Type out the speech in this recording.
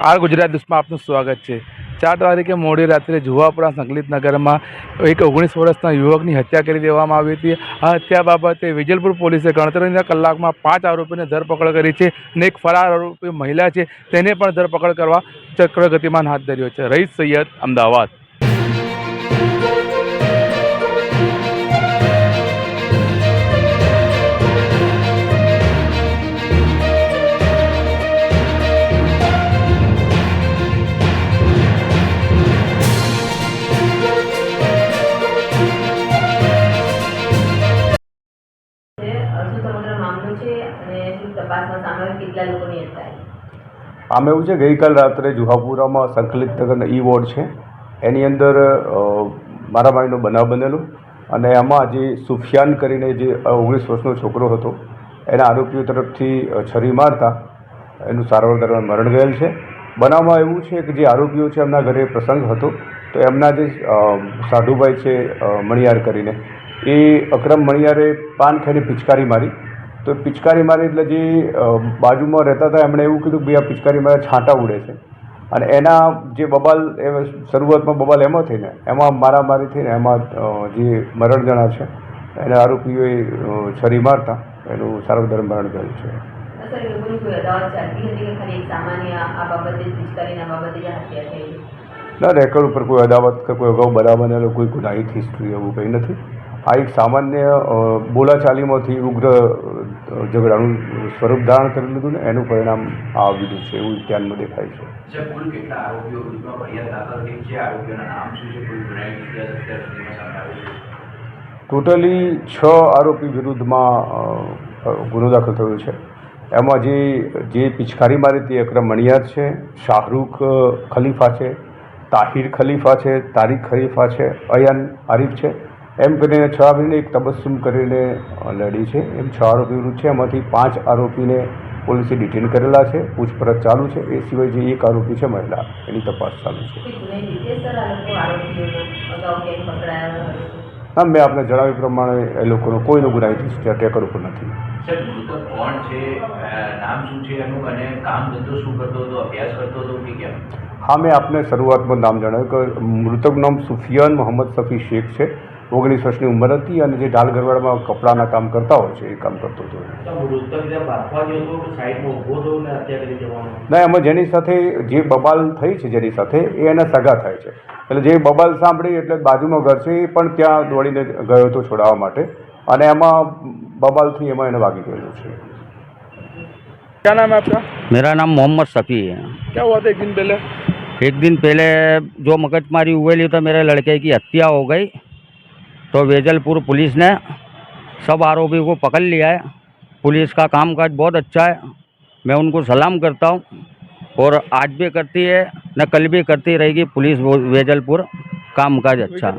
R Gujarat ન્યૂઝમાં આપનું સ્વાગત છે. ચાર તારીખે મોડી રાત્રે જુવાપુરા સંકલિતનગરમાં એક ઓગણીસ વર્ષના યુવકની હત્યા કરી દેવામાં આવી હતી. આ હત્યા બાબતે વિજલપુર પોલીસે ગણતરીના કલાકમાં પાંચ આરોપીને ધરપકડ કરી છે અને એક ફરાર આરોપી મહિલા છે. તેને પણ ધરપકડ કરવા ચક્ર ગતિમાન હાથ ધર્યો છે. રઈસ સૈયદ અમદાવાદ. આમ એવું છે, ગઈકાલ રાત્રે જુહાપુરામાં સંકલિત નગરના ઈ વોર્ડ છે. એની અંદર મારા મારામારીનો બનાવ બનેલો અને એમાં જે સુફિયાન કરીને જે ઓગણીસ વર્ષનો છોકરો હતો, એના આરોપીઓ તરફથી છરી મારતા એનું સારવાર દરમિયાન મરણ ગયેલ છે. બનાવમાં એવું છે કે જે આરોપીઓ છે એમના ઘરે પ્રસંગ હતો, તો એમના જે સાધુભાઈ છે મણિયાર કરીને એ અક્રમ મણિયારે પાન ખાઈને પિચકારી મારી. તો પિચકારી મારી એટલે જે બાજુમાં રહેતા હતા એમણે એવું કીધું કે ભાઈ આ પિચકારી મારે છાંટા ઉડે છે. અને એના જે બબાલ એ શરૂઆતમાં બબાલ એમાં થઈને એમાં મારામારી થઈને એમાં જે મરણ જણા છે એના આરોપીઓએ છરી મારતા એનું સારવાર મરણ થયું છે. ના રેકર્ડ ઉપર કોઈ અદાવત કે કોઈ અગાઉ બનાવ બનેલો કોઈ ગુનાહિત હિસ્ટ્રી એવું કંઈ નથી. આ એક સામાન્ય બોલાચાલીમાંથી ઉગ્ર ઝઘડાનું સ્વરૂપ ધારણ કરી લીધું ને એનું પરિણામ આ આવ્યું છે એવું ધ્યાનમાં દેખાય છે. ટોટલી છ આરોપી વિરુદ્ધમાં ગુનો દાખલ થયો છે. એમાં જે જે પિચકારી મારી તે અક્રમ મણિયાર છે શાહરૂખ ખલીફા છે તાહિર ખલીફા છે તારીખ ખલીફા છે અયાન આરીફ છે એમ કરીને છ આરોપીને એક તબસ્સુમ કરીને લડી છે. એમ છ આરોપી વિરુદ્ધ છે. એમાંથી પાંચ આરોપીને પોલીસે ડિટેન કરેલા છે. પૂછપરછ ચાલુ છે. એ સિવાય જે એક આરોપી છે મહિલા. એની તપાસ ચાલુ છે. હા મેં આપને જણાવ્યું પ્રમાણે એ લોકોનો કોઈનો ગુનાહિત હિસ્ટ્રી રેકોર્ડ ઉપર નથી. સાહેબ મૃતક કોણ છે? અ, નામ શું છે એનું? અને કામ ધંધો શું કરતો હતો? અભ્યાસ કરતો હતો કે કેમ? હા મેં આપને શરૂઆતમાં નામ જણાવ્યું કે મૃતકનું નામ સુફિયાન મોહમ્મદ સફી શેખ છે. ઓગણીસ વર્ષની ઉંમર હતી અને જે ઢાલ ગરવાડમાં કપડાના કામ કરતા હોય છે એ કામ કરતો હતો મૃતક જ્યાં બાફવા ગયો હતો કે સાઈડમાં ઊભો હતો ને હત્યા કરી જવાનો ના એમાં જેની સાથે જે બબાલ થઈ છે જેની સાથે એ એના સગા થાય છે એટલે જે બબાલ સાંભળી એટલે બાજુમાં ઘર છે એ પણ ત્યાં દોડીને ગયો હતો છોડાવવા માટે અને એમાં બબાલથી એમાં એને વાગી ગયેલું છે क्या नाम है आपका मेरा नाम मोहम्मद शफ़ी है क्या हुआ था एक दिन पहले एक दिन पहले जो मगजमारी हुई तो मेरे लड़के की हत्या हो गई तो वेजलपुर पुलिस ने सब आरोपी को पकड़ लिया है। पुलिस का कामकाज बहुत अच्छा है। मैं उनको सलाम करता हूँ और आज भी करती है, न कल भी करती रहेगी पुलिस वेजलपुर। कामकाज अच्छा